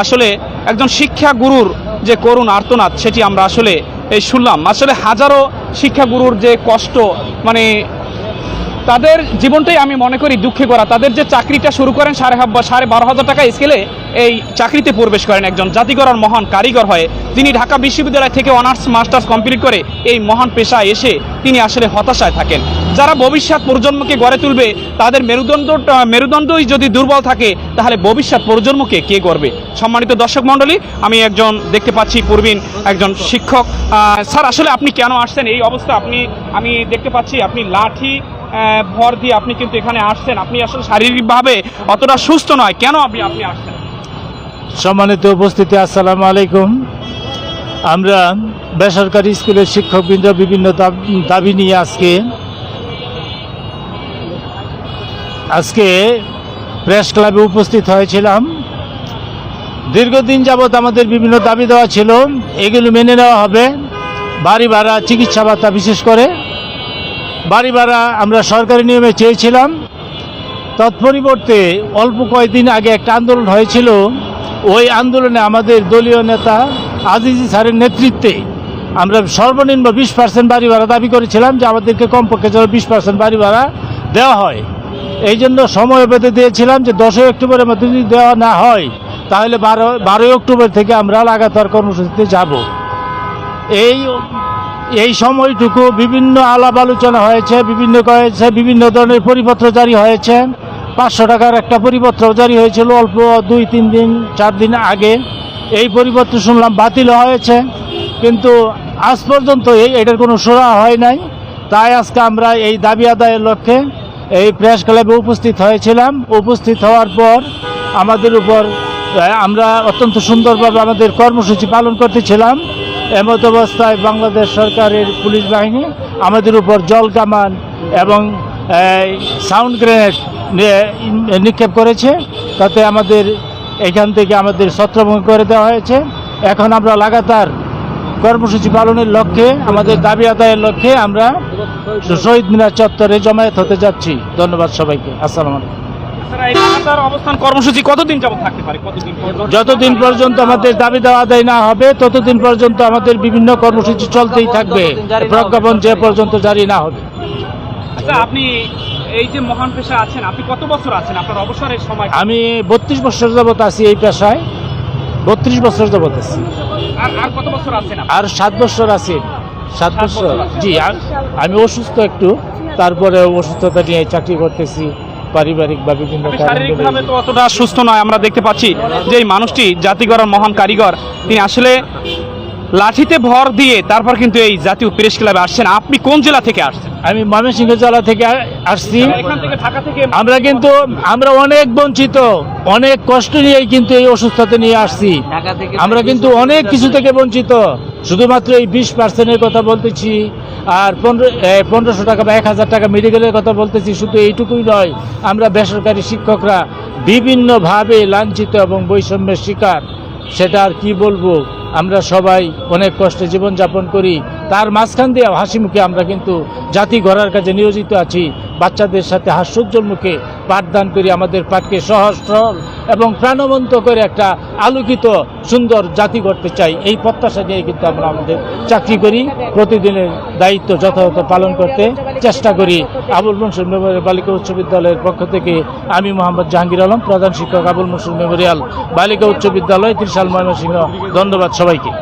আসলে একজন শিক্ষা গুরুর যে করুণ আর্তনাদ, সেটি আমরা আসলে এই শুনলাম। আসলে হাজারো শিক্ষাগুরুর যে কষ্ট মানে তাদের জীবনটাই আমি মনে করি দুঃখে করা। তাদের যে চাকরিটা শুরু করেন সাড়ে হাব- সাড়ে বারো হাজার টাকা স্কেলে এই চাকরিতে প্রবেশ করেন একজন জাতিগরার মহান কারিগর হয়ে। তিনি ঢাকা বিশ্ববিদ্যালয় থেকে অনার্স, মাস্টার্স কমপ্লিট করে এই মহান পেশায় এসে তিনি আসলে হতাশায় থাকেন। যারা ভবিষ্যৎ প্রজন্মকে গড়ে তুলবে, তাদের মেরুদণ্ড, মেরুদণ্ডই যদি দুর্বল থাকে, তাহলে ভবিষ্যৎ প্রজন্মকে কে করবে সম্মানিত দর্শক মণ্ডলী, আমি একজন দেখতে পাচ্ছি পূর্বিন একজন শিক্ষক। স্যার, আসলে আপনি কেন আসছেন? এই অবস্থা আপনি, আমি দেখতে পাচ্ছি আপনি লাঠি ভর দিয়ে আপনি কিন্তু এখানে আসছেন। আপনি আসলে শারীরিকভাবে অতটা সুস্থ নয়। কেন আপনি আপনি আসছেন? সম্মানিত উপস্থিতি, আসসালামু আলাইকুম। আমরা বেসরকারি স্কুলের শিক্ষকবৃন্দ বিভিন্ন দাব- নিয়ে আজকে আজকে প্রেস ক্লাবে উপস্থিত হয়েছিলাম। দীর্ঘদিন যাবৎ আমাদের বিভিন্ন দাবি দেওয়া ছিল। এগুলো মেনে নেওয়া হবে। বাড়ি ভাড়া, চিকিৎসা ভাতা বিশেষ করে। বাড়ি ভাড়া আমরা সরকারি নিয়মে চেয়েছিলাম। তৎপরিবর্তে অল্প কয়েকদিন আগে একটা আন্দোলন হয়েছিল। ওই আন্দোলনে আমাদের দলীয় নেতা আজিজি স্যারের নেতৃত্বে আমরা সর্বনিম্ন বিশ পার্সেন্ট বাড়ি ভাড়া দাবি করেছিলাম যে আমাদেরকে কমপক্ষে যেন বিশ পার্সেন্ট বাড়ি ভাড়া দেওয়া হয়। এই জন্য সময় বেঁধে দিয়েছিলাম যে দশই অক্টোবরের মধ্যে যদি দেওয়া না হয়, তাহলে বারো, বারোই অক্টোবর থেকে আমরা লাগাতার কর্মসূচিতে যাব। এই এই সময়টুকু বিভিন্ন আলাপ আলোচনা হয়েছে, বিভিন্ন হয়েছে বিভিন্ন ধরনের পরিপত্র জারি হয়েছে। পাঁচশো টাকার একটা পরিপত্র জারি হয়েছিল অল্প দুই, তিন দিন, চার দিন আগে। এই পরিপত্র শুনলাম বাতিল হয়েছে, কিন্তু আজ পর্যন্ত এটার কোনো সুরা হয় নাই। তাই আজকে আমরা এই দাবি আদায়ের লক্ষ্যে এই প্রেস ক্লাবে উপস্থিত হয়েছিলাম। উপস্থিত হওয়ার পর আমাদের উপর আমরা অত্যন্ত সুন্দরভাবে আমাদের কর্মসূচি পালন করতেছিলাম। এমত অবস্থায় বাংলাদেশ সরকারের পুলিশ বাহিনী আমাদের উপর জল কামান এবং সাউন্ড গ্রেনেড নিক্ষেপ করেছে। তাতে আমাদের, এখান থেকে আমাদের ছত্রভঙ্গ করে দেওয়া হয়েছে। এখন আমরা লাগাতার কর্মসূচি পালনের লক্ষ্যে, আমাদের দাবি আদায়ের লক্ষ্যে আমরা শহীদ মিনার চত্বরে জমায়েত হতে যাচ্ছি। ধন্যবাদ সবাইকে। আসসালামু আলাইকুম। অবস্থান কর্মসূচি কতদিন যাবত থাকতে পারে? কতদিন যতদিন পর্যন্ত আমাদের দাবি দেওয়া আদায় না হবে ততদিন পর্যন্ত আমাদের বিভিন্ন কর্মসূচি চলতেই থাকবে। প্রজ্ঞাপন যে পর্যন্ত জারি না হবে। আচ্ছা আপনি এই যে মহান পেশা আছেন আপনি কত বছর আছেন? আপনার অবসরের সময় আমি বত্রিশ বছর যাবত আছি এই পেশায়। বত্রিশ বছর যাবত আছি। আর আর কত বছর আছেন আর সাত বছর আছি। সাত বছর। জি আমি অসুস্থ একটু তারপরে অসুস্থতা নিয়ে চাকরি করতেছি। পারিবারিক বা বিভিন্ন শারীরিকভাবে তো অতটা সুস্থ নয় আমরা দেখতে পাচ্ছি যে এই মানুষটি জাতিগড়ার মহান কারিগর। তিনি আসলে লাঠিতে ভর দিয়ে তারপর কিন্তু এই জাতীয় প্রেস ক্লাবে আসছেন। আপনি কোন জেলা থেকে আসছেন? আমি ময়মনসিংহ জেলা থেকে আসছি। আমরা কিন্তু আমরা অনেক বঞ্চিত অনেক কষ্ট নিয়ে কিন্তু এই অসুস্থতা নিয়ে আসছি। আমরা কিন্তু অনেক কিছু থেকে বঞ্চিত। শুধুমাত্র এই বিশ পার্সেন্টের কথা বলতেছি আর পনেরো পনেরোশো টাকা বা এক হাজার টাকা মেডিকেলের কথা বলতেছি শুধু এইটুকুই নয় আমরা বেসরকারি শিক্ষকরা বিভিন্নভাবে লাঞ্ছিত এবং বৈষম্যের শিকার। সেটা আর কি বলব? আমরা সবাই অনেক কষ্টে জীবনযাপন করি। তার মাঝখান দিয়ে হাসি মুখে আমরা কিন্তু জাতি গড়ার কাজে নিয়োজিত আছি। বাচ্চাদের সাথে হাস্যোজ্জ্বল মুখে পাঠদান করি আমাদের পাঠকে সহজ সরল এবং প্রাণবন্ত করে একটা আলোকিত, সুন্দর জাতি করতে চাই। এই প্রত্যাশা নিয়ে কিন্তু আমরা আমাদের চাকরি করি। প্রতিদিনের দায়িত্ব যথাযথ পালন করতে চেষ্টা করি। আবুল মনসুর মেমোরিয়াল বালিকা উচ্চ বিদ্যালয়ের পক্ষ থেকে আমি মোহাম্মদ জাহাঙ্গীর আলম, প্রধান শিক্ষক আবুল মনসুর মেমোরিয়াল বালিকা উচ্চ বিদ্যালয় ত্রিশাল ময়মনসিংহ। ধন্যবাদ সবাইকে।